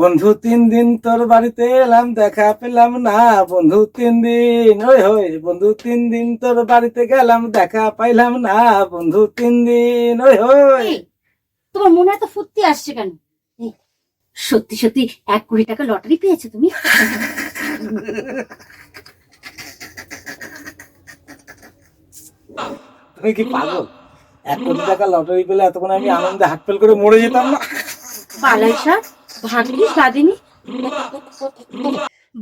বন্ধু তিন দিন তোর বাড়িতে এলাম দেখা পেলাম না। বন্ধু তিন দিন ওই হই বন্ধু তিন দিন তোর বাড়িতে গেলাম দেখা পাইলাম না। বন্ধু তিন দিন ওই হই তোমার মনে এত ফুর্তি আসছে কেন? সত্যি সত্যি এক কোটি টাকা লটারি পেয়েছ তুমি? তুমি কি পাগল? এক কোটি টাকা লটারি পেলে এতক্ষণ আমি আনন্দে হাট ফেল করে মরে যেতাম না? পালাইসা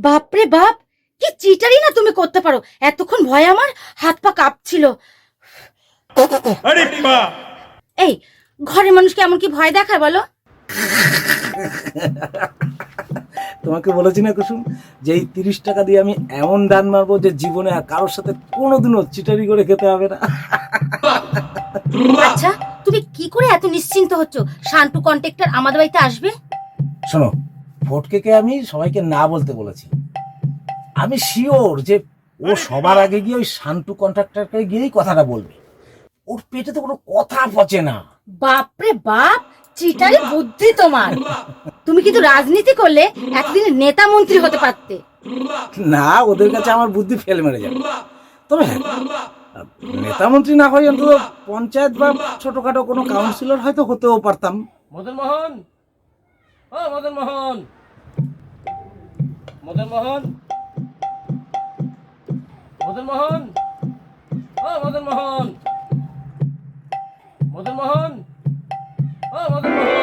বাপরে বাপ কি চিটারি না তুমি করতে পারো? এতক্ষণ ভয় আমার হাত পা কাঁপছিল। এই ঘরের মানুষকে এমন কি ভয় দেখায় বলো? তোমাকে বলেছি না কুসুম যে এই তিরিশ টাকা দিয়ে আমি এমন দান মারবো যে জীবনে আর কারোর সাথে কোনোদিনও চিটারি করে খেতে হবে না। আচ্ছা তুমি কি করে এত নিশ্চিন্ত হচ্ছ? শান্টু কন্ট্রাক্টর আমাদের বাড়িতে আসবে? শোনো ফটকেকে আমি সবাইকে না বলতে বলেছি। আমি শিওর যে ও সবার আগে গিয়ে ওই শান্টু কন্ট্রাক্টরকে গিয়েই কথাটা বলবে। ওর পেটে তো কোনো কথা পচে না। বাপরে বাপ চিটারি বুদ্ধি তোমার। তুমি কিন্তু রাজনীতি করলে একদিন নেতা মন্ত্রী হতে পারতে। না ওদের কাছে আমার বুদ্ধি ফেল মেরে যাবে। তবে হ্যাঁ নেতা মন্ত্রী না হয় অন্তত পঞ্চায়েত বা ছোটখাটো কোনো কাউন্সিলর হয়তো হতেও পারতাম। মদন মোহন ও, মদন মোহন। মদন মোহন। মদন মোহন। ও, মদন মোহন। মদন মোহন। ও, মদন মোহন।